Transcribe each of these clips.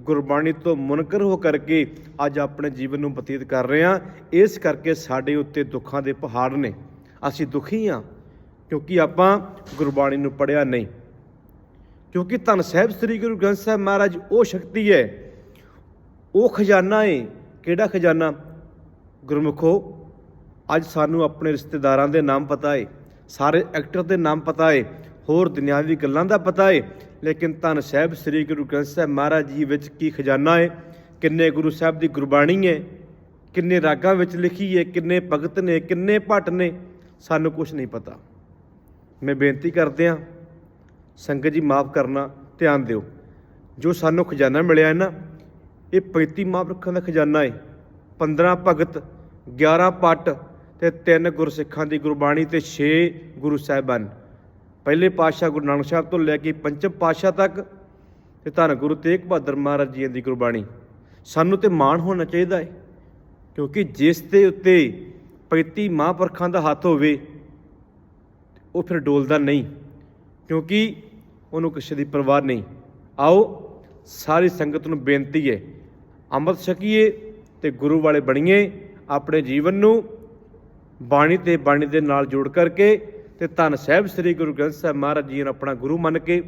ਗੁਰਬਾਣੀ ਤੋਂ ਮੁਨਕਰ ਹੋ ਕਰਕੇ ਅੱਜ ਆਪਣੇ ਜੀਵਨ ਨੂੰ ਬਤੀਤ ਕਰ ਰਹੇ ਹਾਂ। ਇਸ ਕਰਕੇ ਸਾਡੇ ਉੱਤੇ ਦੁੱਖਾਂ ਦੇ ਪਹਾੜ ਨੇ। ਅਸੀਂ ਦੁਖੀ ਹਾਂ ਕਿਉਂਕਿ ਆਪਾਂ ਗੁਰਬਾਣੀ ਨੂੰ ਪੜਿਆ ਨਹੀਂ। ਕਿਉਂਕਿ ਧੰਨ ਸਾਹਿਬ ਸ੍ਰੀ ਗੁਰੂ ਗ੍ਰੰਥ ਸਾਹਿਬ ਮਹਾਰਾਜ, ਉਹ ਸ਼ਕਤੀ ਹੈ। ਉਹ ਖਜ਼ਾਨਾ ਹੈ। ਕਿਹੜਾ ਖਜ਼ਾਨਾ? ਗੁਰਮੁਖੋ, ਅੱਜ ਸਾਨੂੰ ਆਪਣੇ ਰਿਸ਼ਤੇਦਾਰਾਂ ਦੇ ਨਾਮ ਪਤਾ ਹੈ। ਸਾਰੇ ਐਕਟਰ ਦੇ ਨਾਮ ਪਤਾ ਹੈ। ਹੋਰ ਦੁਨਿਆਵੀ ਗੱਲਾਂ ਦਾ ਪਤਾ ਏ। ਲੇਕਿਨ ਧੰਨ ਸਾਹਿਬ ਸ੍ਰੀ ਗੁਰੂ ਗ੍ਰੰਥ ਸਾਹਿਬ ਮਹਾਰਾਜ ਜੀ ਵਿੱਚ ਕੀ ਖਜ਼ਾਨਾ ਹੈ ਕਿੰਨੇ ਗੁਰੂ ਸਾਹਿਬ ਦੀ ਗੁਰਬਾਣੀ ਹੈ ਕਿੰਨੇ ਰਾਗਾਂ ਵਿੱਚ ਲਿਖੀ ਹੈ ਕਿੰਨੇ ਭਗਤ ਨੇ, ਕਿੰਨੇ ਭੱਟ ਨੇ, ਸਾਨੂੰ ਕੁਝ ਨਹੀਂ ਪਤਾ। ਮੈਂ ਬੇਨਤੀ ਕਰਦੇ ਹਾਂ, ਸੰਗਤ ਜੀ ਮਾਫ ਕਰਨਾ, ਧਿਆਨ ਦਿਓ। ਜੋ ਸਾਨੂੰ ਖਜ਼ਾਨਾ ਮਿਲਿਆ ਹੈ ਨਾ, ਇਹ 35 ਮਹਾਂਪੁਰਖਾਂ ਦਾ ਖਜ਼ਾਨਾ ਹੈ 15 ਭਗਤ 11 ਪੱਟ ਤੇ ਤਿੰਨ ਗੁਰਸਿੱਖਾਂ ਦੀ ਗੁਰਬਾਣੀ ਤੇ 6 ਗੁਰੂ ਸਾਹਿਬਾਨ। ਪਹਿਲੇ ਪਾਤਸ਼ਾਹ ਗੁਰੂ ਨਾਨਕ ਸਾਹਿਬ ਤੋਂ ਲੈ ਕੇ ਪੰਚਮ ਪਾਤਸ਼ਾਹ ਤੱਕ ਤੇ ਧੰਨ ਗੁਰੂ ਤੇਗ ਬਹਾਦਰ ਮਹਾਰਾਜ ਜੀ ਦੀ ਗੁਰਬਾਣੀ। ਸਾਨੂੰ ਤੇ ਮਾਣ ਹੋਣਾ ਚਾਹੀਦਾ ਹੈ, ਕਿਉਂਕਿ ਜਿਸ ਦੇ ਉੱਤੇ 35 ਮਹਾਂਪੁਰਖਾਂ ਦਾ ਹੱਥ ਹੋਵੇ, ਉਹ ਫਿਰ ਡੋਲਦਾ ਨਹੀਂ, ਕਿਉਂਕਿ ਉਹਨੂੰ ਕਿਸੇ ਦੀ ਪਰਵਾਹ ਨਹੀਂ। ਆਓ, ਸਾਰੀ ਸੰਗਤ ਨੂੰ ਬੇਨਤੀ ਹੈ, ਅੰਮ੍ਰਿਤ ਛਕੀਏ ਤੇ ਗੁਰੂ ਵਾਲੇ ਬਣੀਏ, ਆਪਣੇ ਜੀਵਨ ਨੂੰ ਬਾਣੀ ਤੇ ਬਾਣੀ ਦੇ ਨਾਲ ਜੋੜ ਕਰਕੇ ਤੇ ਧੰਨ ਸਾਹਿਬ ਸ੍ਰੀ ਗੁਰੂ ਗ੍ਰੰਥ ਸਾਹਿਬ ਮਹਾਰਾਜ ਜੀ ਨੂੰ ਆਪਣਾ ਗੁਰੂ ਮੰਨ ਕੇ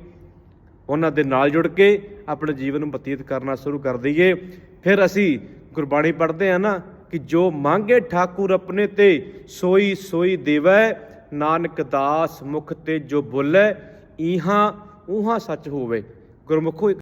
ਉਹਨਾਂ ਦੇ ਨਾਲ ਜੁੜ ਕੇ ਆਪਣੇ ਜੀਵਨ ਨੂੰ ਬਤੀਤ ਕਰਨਾ ਸ਼ੁਰੂ ਕਰ ਦਈਏ। ਫਿਰ ਅਸੀਂ ਗੁਰਬਾਣੀ ਪੜ੍ਹਦੇ ਆ ਨਾ ਕਿ ਜੋ ਮੰਗੇ ਠਾਕੁਰ ਆਪਣੇ ਤੇ, ਸੋਈ ਸੋਈ ਦੇਵੈ, ਨਾਨਕ ਦਾਸ ਮੁਖ ਤੇ ਜੋ ਬੋਲੇ, ਈਹਾਂ ਉਹਾਂ ਸੱਚ ਹੋਵੇ। ਗੁਰਮੁਖੋ